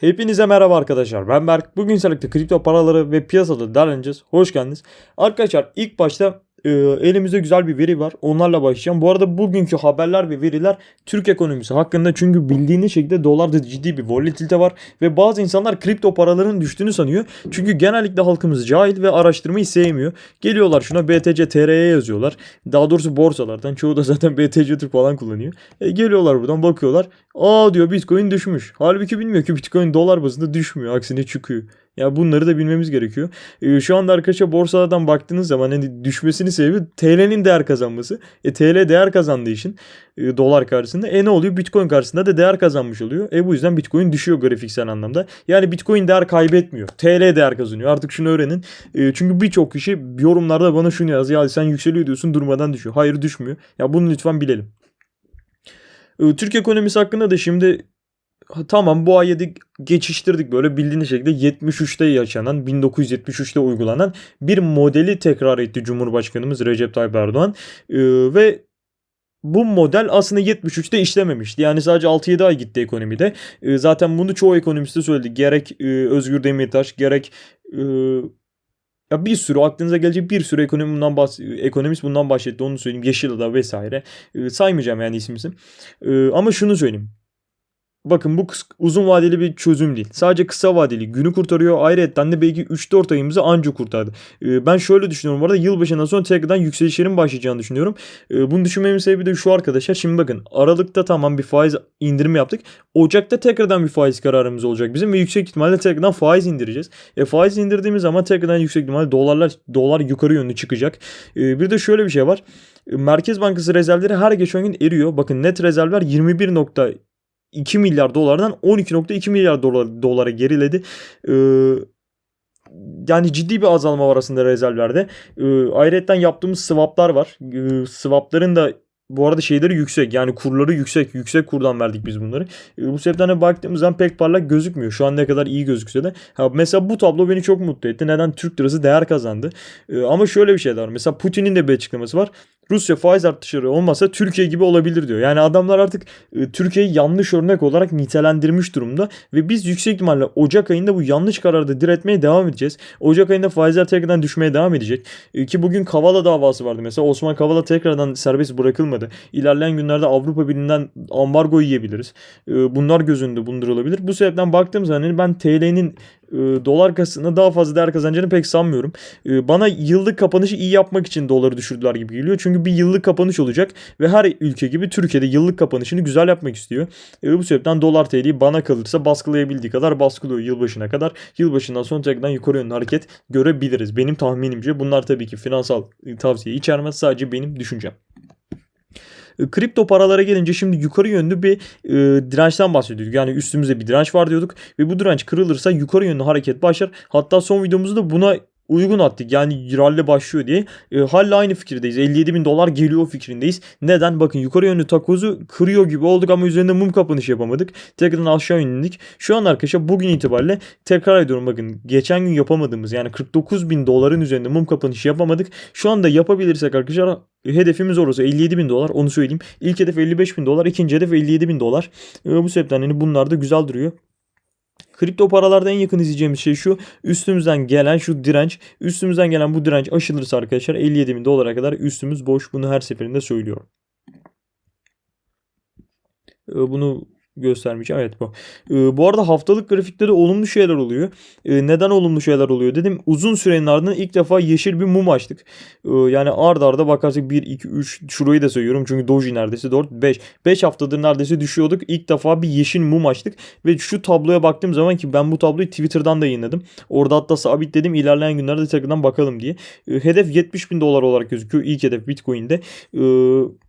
Hepinize merhaba arkadaşlar. Ben Berk. Bugün sizlerle kripto paraları ve piyasada değerleneceğiz. Hoş geldiniz. Arkadaşlar ilk başta e, elimizde güzel bir veri var. Onlarla başlayacağım. Bu arada bugünkü haberler ve veriler Türk ekonomisi hakkında çünkü bildiğiniz şekilde dolarda ciddi bir volatilite var ve bazı insanlar kripto paraların düştüğünü sanıyor. Çünkü genellikle halkımız cahil ve araştırmayı sevmiyor. Geliyorlar şuna BTC TR'ye yazıyorlar. Daha doğrusu borsalardan. Çoğu da zaten BTC Türk falan kullanıyor. E, geliyorlar buradan bakıyorlar. Aa diyor Bitcoin düşmüş. Halbuki bilmiyor ki Bitcoin dolar bazında düşmüyor. Aksine çıkıyor. Ya bunları da bilmemiz gerekiyor. Ee, şu anda arkadaşlar borsalardan baktığınız zaman hani düşmesinin sebebi TL'nin değer kazanması. E TL değer kazandığı için e, dolar karşısında e ne oluyor? Bitcoin karşısında da değer kazanmış oluyor. E bu yüzden Bitcoin düşüyor grafiksel anlamda. Yani Bitcoin değer kaybetmiyor. TL değer kazanıyor. Artık şunu öğrenin. E, çünkü birçok kişi yorumlarda bana şunu yaz. Ya sen yükseliyor diyorsun durmadan düşüyor. Hayır düşmüyor. Ya bunu lütfen bilelim. E, Türk ekonomisi hakkında da şimdi Tamam bu ayeti geçiştirdik böyle bildiğiniz şekilde 73'te yaşanan 1973'te uygulanan bir modeli tekrar etti Cumhurbaşkanımız Recep Tayyip Erdoğan Ee, ve bu model aslında 73'te işlememişti. Yani sadece 6-7 ay gitti ekonomide. Ee, zaten bunu çoğu ekonomist de söyledi. Gerek e, Özgür Demirtaş gerek e, ya bir sürü aklınıza gelecek bir sürü ekonomi bundan bahs- ekonomist bundan bahsetti. Onu söyleyeyim. Yeşilada vesaire. Ee, saymayacağım yani isim isim. Ee, ama şunu söyleyeyim. Bakın bu uzun vadeli bir çözüm değil. Sadece kısa vadeli günü kurtarıyor. Ayrıca de belki 3-4 ayımızı anca kurtardı. Ee, ben şöyle düşünüyorum. Bu arada yılbaşından sonra tekrardan yükselişlerin başlayacağını düşünüyorum. Ee, bunu düşünmemin sebebi de şu arkadaşlar. Şimdi bakın Aralık'ta tamam bir faiz indirimi yaptık. Ocak'ta tekrardan bir faiz kararımız olacak bizim ve yüksek ihtimalle tekrardan faiz indireceğiz. E faiz indirdiğimiz zaman tekrardan yüksek ihtimalle dolarlar dolar yukarı yönlü çıkacak. Ee, bir de şöyle bir şey var. Merkez Bankası rezervleri her geçen gün eriyor. Bakın net rezervler 21. 2 milyar dolardan 12.2 milyar dolar, dolara geriledi. Ee, yani ciddi bir azalma var aslında rezervlerde. Ee, ayrıca yaptığımız swaplar var. Ee, swapların da bu arada şeyleri yüksek yani kurları yüksek. Yüksek kurdan verdik biz bunları. Ee, bu sebepten baktığımız zaman pek parlak gözükmüyor. Şu an ne kadar iyi gözükse de. Ha, mesela bu tablo beni çok mutlu etti. Neden? Türk lirası değer kazandı. Ee, ama şöyle bir şey de var. Mesela Putin'in de bir açıklaması var. Rusya faiz artışları olmasa Türkiye gibi olabilir diyor. Yani adamlar artık e, Türkiye'yi yanlış örnek olarak nitelendirmiş durumda ve biz yüksek ihtimalle Ocak ayında bu yanlış kararda diretmeye devam edeceğiz. Ocak ayında faizler tekrardan düşmeye devam edecek. E, ki bugün Kavala davası vardı mesela. Osman Kavala tekrardan serbest bırakılmadı. İlerleyen günlerde Avrupa Birliği'nden ambargo yiyebiliriz. E, bunlar göz önünde bulundurulabilir. Bu sebepten baktığım zaman hani ben TL'nin e, dolar karşısında daha fazla değer kazanacağını pek sanmıyorum. E, bana yıllık kapanışı iyi yapmak için doları düşürdüler gibi geliyor. Çünkü bir yıllık kapanış olacak ve her ülke gibi Türkiye'de yıllık kapanışını güzel yapmak istiyor. E, bu sebepten dolar TL'yi bana kalırsa baskılayabildiği kadar baskılıyor yılbaşına kadar. Yılbaşından sonra tekrardan yukarı yönlü hareket görebiliriz. Benim tahminimce bunlar tabii ki finansal tavsiye içermez. Sadece benim düşüncem. E, Kripto paralara gelince şimdi yukarı yönlü bir e, dirençten bahsediyorduk. Yani üstümüzde bir direnç var diyorduk ve bu direnç kırılırsa yukarı yönlü hareket başlar. Hatta son videomuzda buna uygun attık. Yani rally başlıyor diye. E, hala aynı fikirdeyiz. 57 bin dolar geliyor fikrindeyiz. Neden? Bakın yukarı yönlü takozu kırıyor gibi olduk ama üzerinde mum kapanışı yapamadık. Tekrardan aşağı indik. Şu an arkadaşlar bugün itibariyle tekrar ediyorum bakın. Geçen gün yapamadığımız yani 49 bin doların üzerinde mum kapanışı yapamadık. Şu anda yapabilirsek arkadaşlar hedefimiz orası 57 bin dolar onu söyleyeyim. İlk hedef 55 bin dolar. ikinci hedef 57 bin dolar. E, bu sebepten hani bunlar da güzel duruyor. Kripto paralarda en yakın izleyeceğimiz şey şu. Üstümüzden gelen şu direnç. Üstümüzden gelen bu direnç aşılırsa arkadaşlar 57 bin dolara kadar üstümüz boş. Bunu her seferinde söylüyorum. Ee, Bunu göstermeyeceğim. Evet bu. Ee, bu arada haftalık grafikte de olumlu şeyler oluyor. Ee, neden olumlu şeyler oluyor dedim. Uzun sürenin ardından ilk defa yeşil bir mum açtık. Ee, yani ard arda bakarsak 1, 2, 3 şurayı da söylüyorum. Çünkü doji neredeyse 4, 5. 5 haftadır neredeyse düşüyorduk. İlk defa bir yeşil mum açtık. Ve şu tabloya baktığım zaman ki ben bu tabloyu Twitter'dan da yayınladım. Orada hatta sabitledim. İlerleyen günlerde tekrardan bakalım diye. Ee, hedef 70 bin dolar olarak gözüküyor. İlk hedef Bitcoin'de. Ee,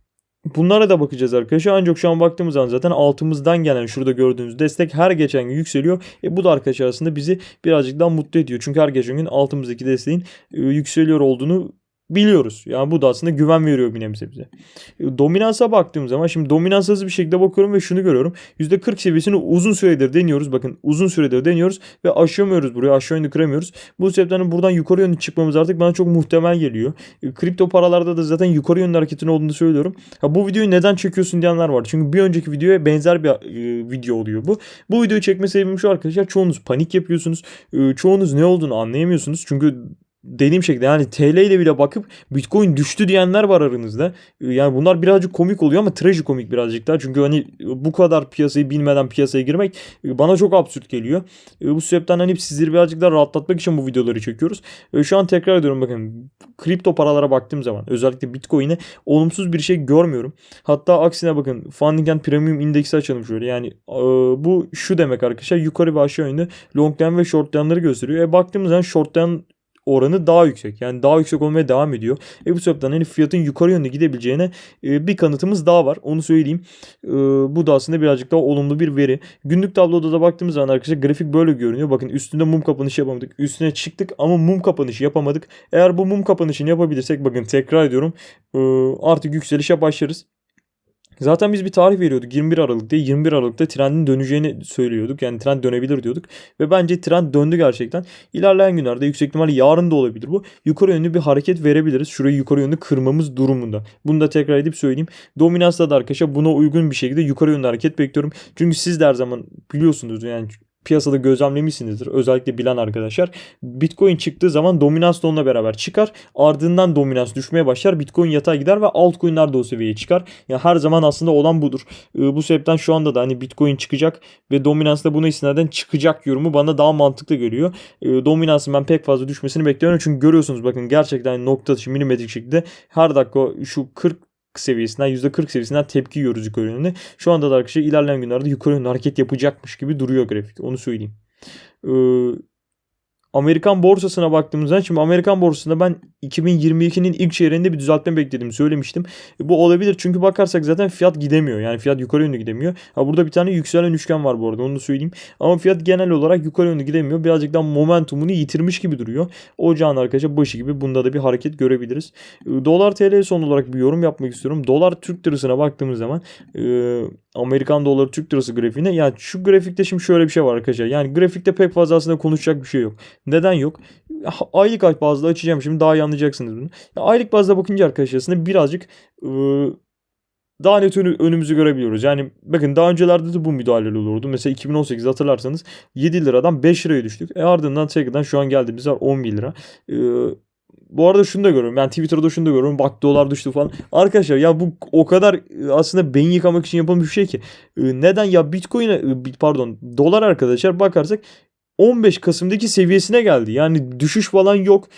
Bunlara da bakacağız arkadaşlar. Ancak şu an baktığımız zaman zaten altımızdan gelen şurada gördüğünüz destek her geçen gün yükseliyor. E bu da arkadaşlar aslında bizi birazcık daha mutlu ediyor. Çünkü her geçen gün altımızdaki desteğin e, yükseliyor olduğunu biliyoruz. Yani bu da aslında güven veriyor bir nebze bize. Dominansa baktığım zaman şimdi dominans hızlı bir şekilde bakıyorum ve şunu görüyorum. %40 seviyesini uzun süredir deniyoruz. Bakın uzun süredir deniyoruz ve aşamıyoruz buraya. Aşağı yönlü kıramıyoruz. Bu sebepten buradan yukarı yönlü çıkmamız artık bana çok muhtemel geliyor. Kripto paralarda da zaten yukarı yönlü hareketin olduğunu söylüyorum. Ha, bu videoyu neden çekiyorsun diyenler var. Çünkü bir önceki videoya benzer bir e, video oluyor bu. Bu videoyu çekme sebebim şu arkadaşlar. Çoğunuz panik yapıyorsunuz. E, çoğunuz ne olduğunu anlayamıyorsunuz. Çünkü dediğim şekilde yani TL ile bile bakıp Bitcoin düştü diyenler var aranızda. Ee, Yani bunlar birazcık komik oluyor ama trajikomik birazcık daha. Çünkü hani bu kadar piyasayı bilmeden piyasaya girmek e, bana çok absürt geliyor. E, Bu sebepten hani sizleri birazcık daha rahatlatmak için bu videoları çekiyoruz. E, Şu an tekrar ediyorum bakın kripto paralara baktığım zaman özellikle Bitcoin'e olumsuz bir şey görmüyorum. Hatta aksine bakın Funding and Premium indeksi açalım şöyle. Yani bu şu demek arkadaşlar yukarı ve aşağı yönlü long'dan ve short'tanları gösteriyor. E baktığımız zaman short'tan oranı daha yüksek. Yani daha yüksek olmaya devam ediyor. E bu sebepten hani fiyatın yukarı yönde gidebileceğine e, bir kanıtımız daha var. Onu söyleyeyim. E, bu da aslında birazcık daha olumlu bir veri. Günlük tabloda da baktığımız zaman arkadaşlar grafik böyle görünüyor. Bakın üstünde mum kapanışı yapamadık. Üstüne çıktık ama mum kapanışı yapamadık. Eğer bu mum kapanışını yapabilirsek bakın tekrar ediyorum e, artık yükselişe başlarız. Zaten biz bir tarih veriyorduk 21 Aralık'ta. 21 Aralık'ta trendin döneceğini söylüyorduk. Yani trend dönebilir diyorduk. Ve bence trend döndü gerçekten. İlerleyen günlerde yüksek ihtimalle yarın da olabilir bu. Yukarı yönlü bir hareket verebiliriz. Şurayı yukarı yönlü kırmamız durumunda. Bunu da tekrar edip söyleyeyim. Dominans'ta da arkadaşlar buna uygun bir şekilde yukarı yönlü hareket bekliyorum. Çünkü siz de her zaman biliyorsunuz yani piyasada gözlemlemişsinizdir. Özellikle bilen arkadaşlar. Bitcoin çıktığı zaman dominans da onunla beraber çıkar. Ardından dominans düşmeye başlar. Bitcoin yatay gider ve altcoin'ler de o seviyeye çıkar. Yani her zaman aslında olan budur. Ee, bu sebepten şu anda da hani Bitcoin çıkacak ve dominans da buna istinaden çıkacak yorumu bana daha mantıklı geliyor. Ee, dominansın ben pek fazla düşmesini bekliyorum. Çünkü görüyorsunuz bakın gerçekten nokta atışı milimetrik şekilde her dakika şu 40 seviyesinden %40 seviyesinden tepki yiyoruz yukarı yönlü. Şu anda da arkadaşlar ilerleyen günlerde yukarı yönlü hareket yapacakmış gibi duruyor grafik. Onu söyleyeyim. Ee, Amerikan borsasına baktığımızda şimdi Amerikan borsasında ben 2022'nin ilk çeyreğinde bir düzeltme beklediğimi söylemiştim. E, bu olabilir çünkü bakarsak zaten fiyat gidemiyor. Yani fiyat yukarı yönlü gidemiyor. Ha burada bir tane yükselen üçgen var bu arada onu da söyleyeyim. Ama fiyat genel olarak yukarı yönlü gidemiyor. Birazcık daha momentumunu yitirmiş gibi duruyor. Ocağın arkadaşlar başı gibi bunda da bir hareket görebiliriz. E, Dolar TL son olarak bir yorum yapmak istiyorum. Dolar Türk lirasına baktığımız zaman e, Amerikan doları Türk lirası grafiğine yani şu grafikte şimdi şöyle bir şey var arkadaşlar. Yani grafikte pek fazla aslında konuşacak bir şey yok. Neden yok? Aylık ay bazda açacağım şimdi daha iyi anlayacaksınız bunu. Aylık bazda bakınca arkadaşlar aslında birazcık ıı, daha net önü- önümüzü görebiliyoruz. Yani bakın daha öncelerde de bu müdahaleler olurdu. Mesela 2018'de hatırlarsanız 7 liradan 5 liraya düştük. E ardından tekrardan şu an geldiğimiz var 11 lira. Ee, bu arada şunu da görüyorum. Ben Twitter'da şunu da görüyorum. Bak dolar düştü falan. Arkadaşlar ya bu o kadar e, aslında beyin yıkamak için yapılmış bir şey ki. Ee, Neden ya Bitcoin'e e, pardon dolar arkadaşlar bakarsak 15 Kasım'daki seviyesine geldi. Yani düşüş falan yok.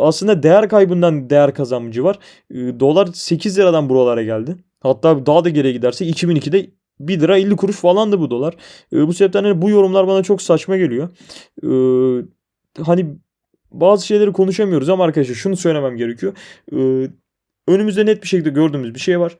Aslında değer kaybından değer kazanmacı var. Dolar 8 liradan buralara geldi. Hatta daha da geriye giderse 2002'de 1 lira 50 kuruş falandı bu dolar. Bu sebepten hani bu yorumlar bana çok saçma geliyor. Hani bazı şeyleri konuşamıyoruz ama arkadaşlar şunu söylemem gerekiyor. Ee, önümüzde net bir şekilde gördüğümüz bir şey var.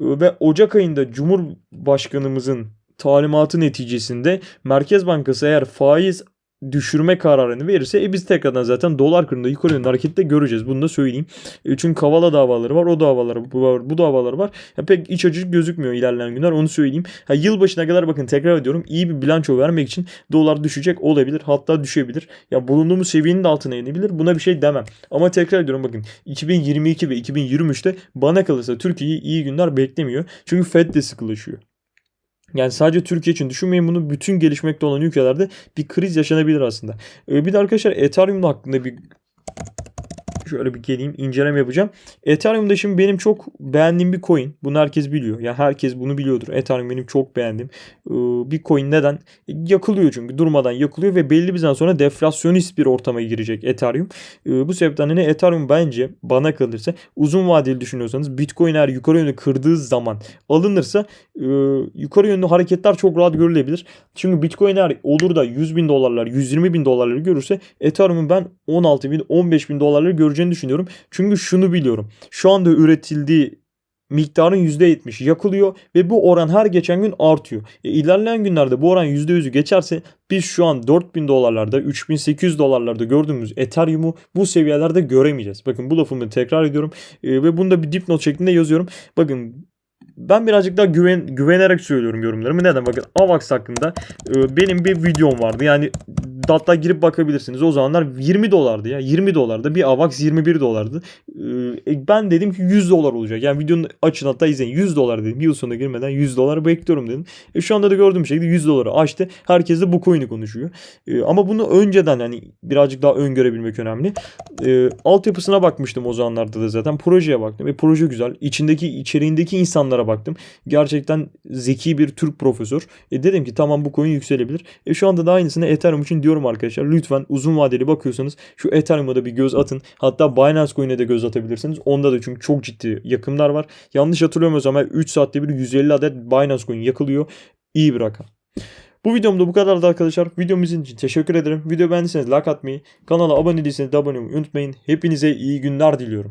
Ee, ve Ocak ayında Cumhurbaşkanımızın talimatı neticesinde Merkez Bankası eğer faiz düşürme kararını verirse e biz tekrardan zaten dolar kurunda yukarı yönlü harekette göreceğiz. Bunu da söyleyeyim. E çünkü Kavala davaları var. O davaları var. Bu davaları var. Ya pek iç açıcı gözükmüyor ilerleyen günler. Onu söyleyeyim. Ha, yılbaşına kadar bakın tekrar ediyorum. iyi bir bilanço vermek için dolar düşecek olabilir. Hatta düşebilir. Ya bulunduğumuz seviyenin de altına inebilir. Buna bir şey demem. Ama tekrar ediyorum bakın 2022 ve 2023'te bana kalırsa Türkiye'yi iyi günler beklemiyor. Çünkü Fed de sıkılaşıyor. Yani sadece Türkiye için düşünmeyin bunu bütün gelişmekte olan ülkelerde bir kriz yaşanabilir aslında. Ee, bir de arkadaşlar Ethereum hakkında bir şöyle bir geleyim inceleme yapacağım. Ethereum da şimdi benim çok beğendiğim bir coin. Bunu herkes biliyor. Ya herkes bunu biliyordur. Ethereum benim çok beğendiğim ee, bir coin. Neden? Yakılıyor çünkü durmadan yakılıyor ve belli bir zaman sonra deflasyonist bir ortama girecek Ethereum. Ee, bu sebepten hani Ethereum bence bana kalırsa uzun vadeli düşünüyorsanız Bitcoin eğer yukarı yönlü kırdığı zaman alınırsa e, yukarı yönlü hareketler çok rahat görülebilir. Çünkü Bitcoin eğer olur da 100 bin dolarlar 120 bin dolarları görürse Ethereum'un ben 16 bin 15 bin dolarları göreceğini düşünüyorum. Çünkü şunu biliyorum. Şu anda üretildiği miktarın %70 yakılıyor ve bu oran her geçen gün artıyor. E, ilerleyen günlerde bu oran %100'ü geçerse biz şu an 4000 dolarlarda 3800 dolarlarda gördüğümüz Ethereum'u bu seviyelerde göremeyeceğiz. Bakın bu lafımı tekrar ediyorum e, ve bunu da bir dipnot şeklinde yazıyorum. Bakın ben birazcık daha güven, güvenerek söylüyorum yorumlarımı. Neden? Bakın AVAX hakkında e, benim bir videom vardı. Yani hatta girip bakabilirsiniz. O zamanlar 20 dolardı ya. 20 dolarda bir AVAX 21 dolardı. E, ben dedim ki 100 dolar olacak. Yani videonun açın hatta izleyin. 100 dolar dedim. Yıl sonuna girmeden 100 dolar bekliyorum dedim. E, şu anda da gördüğüm şekilde 100 doları açtı. Herkes de bu coin'i konuşuyor. E, ama bunu önceden hani birazcık daha öngörebilmek önemli. E, altyapısına bakmıştım o zamanlarda da zaten. Projeye baktım. E, proje güzel. İçindeki içeriğindeki insanlara baktım. Gerçekten zeki bir Türk profesör. E, dedim ki tamam bu coin yükselebilir. E, şu anda da aynısını Ethereum için diyorum arkadaşlar. Lütfen uzun vadeli bakıyorsanız şu Ethereum'a da bir göz atın. Hatta Binance Coin'e de göz atabilirsiniz. Onda da çünkü çok ciddi yakımlar var. Yanlış hatırlamıyorsam 3 saatte bir 150 adet Binance Coin yakılıyor. İyi bir rakam. Bu videomda bu kadardı arkadaşlar. Videomuzun için teşekkür ederim. Video beğendiyseniz like atmayı, kanala abone değilseniz de abone olmayı unutmayın. Hepinize iyi günler diliyorum.